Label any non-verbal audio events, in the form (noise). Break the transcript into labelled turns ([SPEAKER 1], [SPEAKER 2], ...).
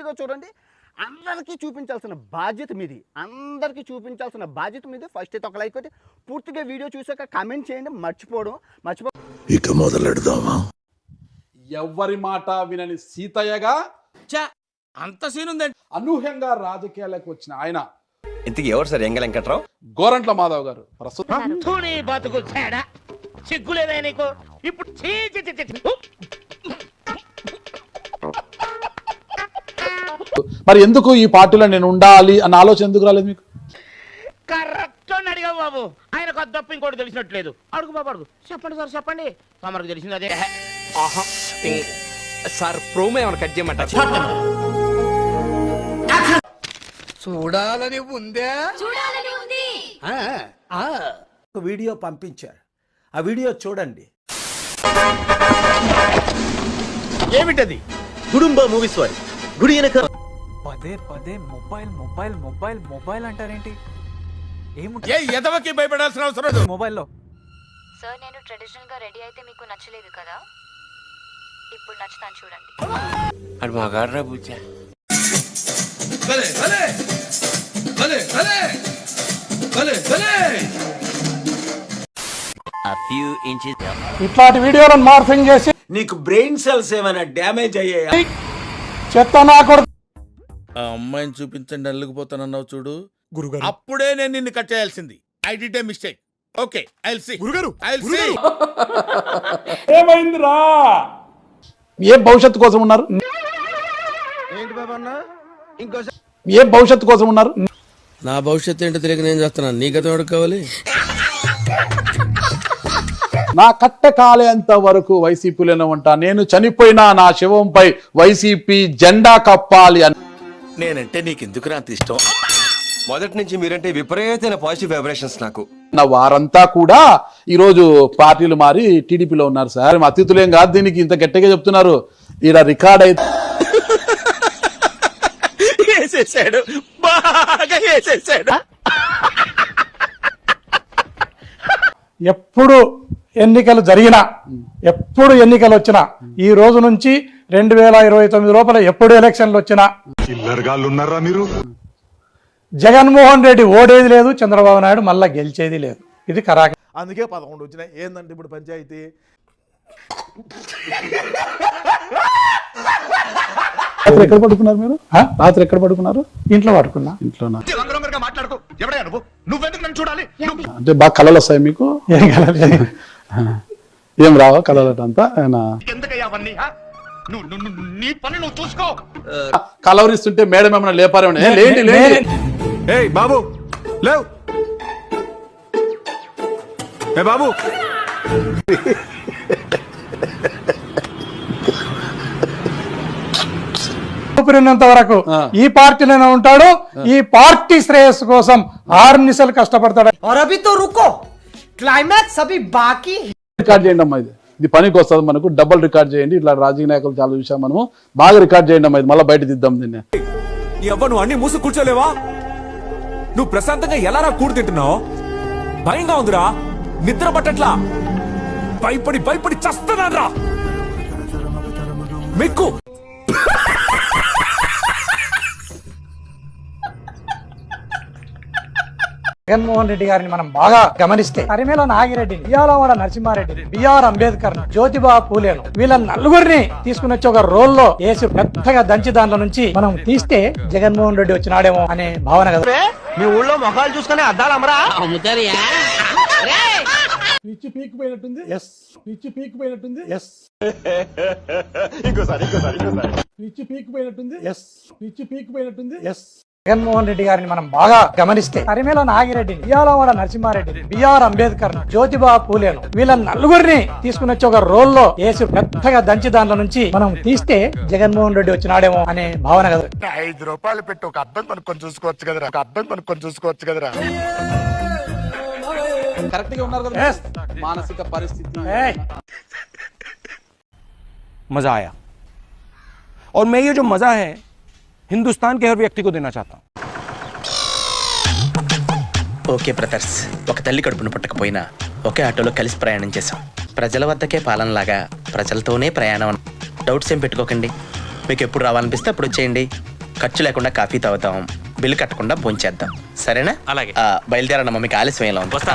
[SPEAKER 1] పూర్తిగా చూడండి అందరికీ చూపించాల్సిన బాధ్యత మీది. అందరికీ చూపించాల్సిన బాధ్యత మీది. ఫస్ట్ అయితే ఒక లైక్ కొట్టి పూర్తిగా వీడియో చూసాక కామెంట్ చేయండి మర్చిపోవడం మర్చిపో
[SPEAKER 2] ఇక మొదలెడదామా?
[SPEAKER 3] ఎవ్వరి మాట వినని సీతయ్యగా
[SPEAKER 4] చా అంత సీన్ ఉందండి.
[SPEAKER 3] అనూహ్యంగా రాజకీయాలకు వచ్చిన ఆయన.
[SPEAKER 5] ఇంతకీ ఎవరు సార్ ఎంగ వెంకట్రావు
[SPEAKER 3] గోరంట్ల మాధవ్ గారు. ప్రస్తుతం
[SPEAKER 4] బతుకు సిగ్గులేదా నీకు? ఇప్పుడు
[SPEAKER 3] మరి ఎందుకు ఈ పార్టీలో నేను ఉండాలి అన్న ఆలోచన ఎందుకు రాలేదు మీకు?
[SPEAKER 4] కరెక్ట్ అని అడిగావు బాబు. ఆయన కొత్త తప్ప ఇంకోటి తెలిసినట్లేదు. అడుగు బాబు అడుగు. చెప్పండి సార్ చెప్పండి. తమరికి తెలిసింది అదే.
[SPEAKER 5] సార్ ప్రోమో ఏమైనా కట్ చేయమంటారు?
[SPEAKER 6] చూడాలని ఉందే.
[SPEAKER 7] చూడాలని ఉంది.
[SPEAKER 6] ఒక వీడియో పంపించారు ఆ వీడియో చూడండి.
[SPEAKER 4] ఏమిటది?
[SPEAKER 8] గుడుంబ మూవీస్ వారి గుడి వెనక
[SPEAKER 9] పదే పదే మొబైల్ మొబైల్ మొబైల్ మొబైల్ అంటారేంటి?
[SPEAKER 4] ఏ
[SPEAKER 9] ఏముంటుంది
[SPEAKER 4] ఎదవకి భయపడాల్సిన అవసరం లేదు.
[SPEAKER 9] మొబైల్లో.
[SPEAKER 7] సార్ నేను ట్రెడిషనల్గా రెడీ అయితే మీకు నచ్చలేదు కదా? ఇప్పుడు నచ్చుతాను చూడండి.
[SPEAKER 5] అది మగాడ్రా బుజ్జా.
[SPEAKER 3] ఇట్లాంటి వీడియోలను మార్ఫింగ్ చేసి
[SPEAKER 6] నీకు బ్రెయిన్ సెల్స్ ఏమైనా డ్యామేజ్ అయ్యాయా?
[SPEAKER 3] చెత్త నా కొడుకు.
[SPEAKER 4] ఆ అమ్మాయిని చూపించండి అల్లుకుపోతానన్నావు చూడు. గురుగారు. అప్పుడే నేను నిన్ను కట్ చేయాల్సింది. I did a mistake okay I see గురుగారు ఐ సీ
[SPEAKER 3] ఏమైందిరా? ఏ భవిష్యత్తు కోసం ఉన్నారు?
[SPEAKER 1] ఏంటి బాబా అన్న? ఇంకోసారి
[SPEAKER 3] ఏ భవిష్యత్తు కోసం ఉన్నారు?
[SPEAKER 8] నా భవిష్యత్తు ఏంటో తెలియక నేను చేస్తున్నాను. నీ గతం ఎవరికి కావాలి?
[SPEAKER 3] నా కట్ట కాలేంత వరకు వైసీపీలోనే ఉంటా. నేను చనిపోయినా నా శివంపై వైసీపీ జెండా కప్పాలి అని.
[SPEAKER 8] నేనంటే నీకు ఎందుకు అంత ఇష్టం?
[SPEAKER 5] మొదటి నుంచి మీరంటే విపరీతమైన పాజిటివ్ వైబ్రేషన్స్ నాకు.
[SPEAKER 3] నా వారంతా కూడా ఈరోజు పార్టీలు మారి టీడీపీలో ఉన్నారు సార్. మా అతిథులేం కాదు దీనికి ఇంత గట్టిగా చెప్తున్నారు. ఈడ రికార్డ్ అయితే
[SPEAKER 8] వేసేసాడు. బాగా వేసేసాడు.
[SPEAKER 10] ఎప్పుడు ఎన్నికలు జరిగినా ఎప్పుడు ఎన్నికలు వచ్చినా ఈ రోజు నుంచి రెండు వేల ఇరవై తొమ్మిది లోపల ఎప్పుడు ఎలక్షన్లు వచ్చినా.
[SPEAKER 2] మీరు?
[SPEAKER 10] జగన్మోహన్ రెడ్డి ఓడేది లేదు చంద్రబాబు నాయుడు మళ్ళా గెలిచేది లేదు. ఇది కరాక.
[SPEAKER 6] అందుకే పదకొండు వచ్చినాయి. ఏందంటే ఇప్పుడు పంచాయతీ?
[SPEAKER 3] రాత్రి ఎక్కడ పడుకున్నారు మీరు?
[SPEAKER 10] ఆ?
[SPEAKER 3] రాత్రి ఎక్కడ పడుకున్నారు?
[SPEAKER 10] ఇంట్లో పడుకున్నా.
[SPEAKER 3] ఇంట్లోనా?
[SPEAKER 4] మాట్లాడుకో. ఎవడయ్యా నువ్వు? నువ్వెందుకు నన్ను చూడాలి?
[SPEAKER 3] అంటే బాగా కళలు వస్తాయి మీకు?
[SPEAKER 10] ఏం కలగలేదు.
[SPEAKER 3] ఏం రావా కళలు అంతా? ఆయన
[SPEAKER 4] నీ పని నువ్వు చూసుకో.
[SPEAKER 3] కలవరిస్తుంటే మేడం ఏమైనా లేపారేమో లేండి
[SPEAKER 2] బాబు లేవు. బాబు.
[SPEAKER 10] వరకు ఈ పార్టీలోనే ఉంటాడు ఈ పార్టీ శ్రేయస్సు కోసం ఆరు నిమిషాలు కష్టపడతాడు
[SPEAKER 6] రుకో క్లైమాక్స్ అవి బాకీ
[SPEAKER 3] రికార్డ్ చేయండి అమ్మా ఇది. ఇది పనికి వస్తుంది మనకు. డబ్బులు రికార్డ్ చేయండి. ఇట్లా రాజకీయ నాయకులు చాలా చూసాం మనము. బాగా రికార్డ్ చేయండి అమ్మ ఇది మళ్ళీ బయట దిద్దాం దీన్ని.
[SPEAKER 9] నువ్వు అన్ని మూసు కూర్చోలేవా? నువ్వు ప్రశాంతంగా ఎలా కూడు తింటున్నావు? భయంగా ఉందిరా. నిద్ర పట్టట్లా. భయపడి భయపడి చస్తున్నాడ్రా మెక్కు.
[SPEAKER 10] జగన్మోహన్ రెడ్డి గారిని మనం బాగా గమనిస్తే అరిమేల నాగిరెడ్డి బియ్యాలవాడ నరసింహారెడ్డి బిఆర్ అంబేద్కర్ జ్యోతిబా పూలేను వీళ్ళ నలుగురిని తీసుకుని వచ్చి ఒక రోల్లో వేసి పెద్దగా దంచి దాంట్లో నుంచి మనం తీస్తే జగన్మోహన్ రెడ్డి వచ్చినాడేమో అనే భావన కదా.
[SPEAKER 8] మీ ఊళ్ళో మొఖాలు చూసుకునే అద్దాలు అమరా
[SPEAKER 3] పిచ్చి పీకిపోయినట్టుంది
[SPEAKER 10] ఎస్
[SPEAKER 3] పిచ్చి పీకిపోయినట్టుంది
[SPEAKER 10] ఎస్ (laughs)
[SPEAKER 3] పిచ్చి పీకిపోయినట్టుంది
[SPEAKER 10] ఎస్
[SPEAKER 3] పిచ్చి పీకిపోయినట్టుంది
[SPEAKER 10] ఎస్ జగన్మోహన్ రెడ్డి గారిని మనం బాగా గమనిస్తే అరిమేల నాగిరెడ్డి బియ్యాలవాడ నరసింహారెడ్డి బిఆర్ అంబేద్కర్ జ్యోతిబా పూలేను వీళ్ళ నలుగురిని తీసుకుని వచ్చి ఒక రోల్లో వేసి పెద్దగా దంచి దాంట్లో నుంచి మనం తీస్తే జగన్మోహన్ రెడ్డి వచ్చినాడేమో అనే భావన కదా
[SPEAKER 8] ఐదు రూపాయలు పెట్టి ఒక అద్దం కొనుక్కొని చూసుకోవచ్చు కదరా ఒక అద్దం కొనుక్కొని చూసుకోవచ్చు కదరా
[SPEAKER 3] కరెక్ట్ గా ఉన్నారు కదా
[SPEAKER 10] Yes.
[SPEAKER 3] మానసిక పరిస్థితి
[SPEAKER 10] ఏయ్,
[SPEAKER 9] मजा आया और मैं ये जो मजा है हिंदुस्तान के हर व्यक्ति को देना चाहता हूँ
[SPEAKER 8] ఓకే బ్రదర్స్ ఒక తల్లి కడుపును పుట్టకపోయినా ఒకే ఆటోలో కలిసి ప్రయాణం చేశాం ప్రజల వద్దకే పాలనలాగా ప్రజలతోనే ప్రయాణం డౌట్స్ ఏం పెట్టుకోకండి మీకు ఎప్పుడు రావాలనిపిస్తే అప్పుడు వచ్చేయండి ఖర్చు లేకుండా కాఫీ తాగుతాం బిల్లు కట్టకుండా భోంచేద్దాం సరేనా
[SPEAKER 11] అలాగే.
[SPEAKER 8] ఆ, బయలుదేరన్న మమ్మీకి ఆలస్యం ఎలా ఉంది
[SPEAKER 11] వస్తా.